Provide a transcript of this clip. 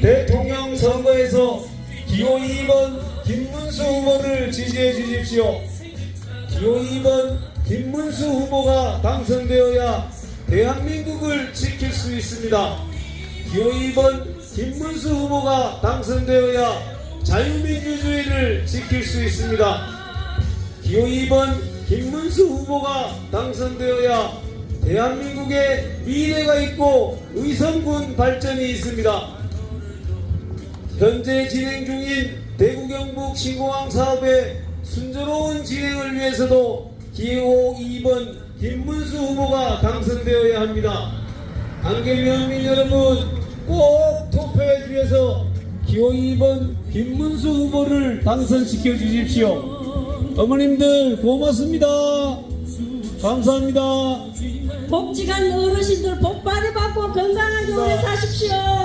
대통령 선거에서 기호 2번 김문수 후보를 지지해 주십시오. 기호 2번 김문수 후보가 당선되어야 대한민국을 지킬 수 있습니다. 기호 2번 김문수 후보가 당선되어야 자유민주주의를 지킬 수 있습니다. 기호 2번 김문수 후보가 당선되어야 대한민국의 미래가 있고 의성군 발전이 있습니다. 현재 진행 중인 대구 경북 신공항 사업의 순조로운 진행을 위해서도 기호 2번 김문수 후보가 당선되어야 합니다. 안개면민 여러분 꼭 투표해 주셔서 기호 2번 김문수 후보를 당선시켜 주십시오. 어머님들 고맙습니다. 감사합니다. 복지관 어르신들 복 많이 받고 건강하게 오래 사십시오.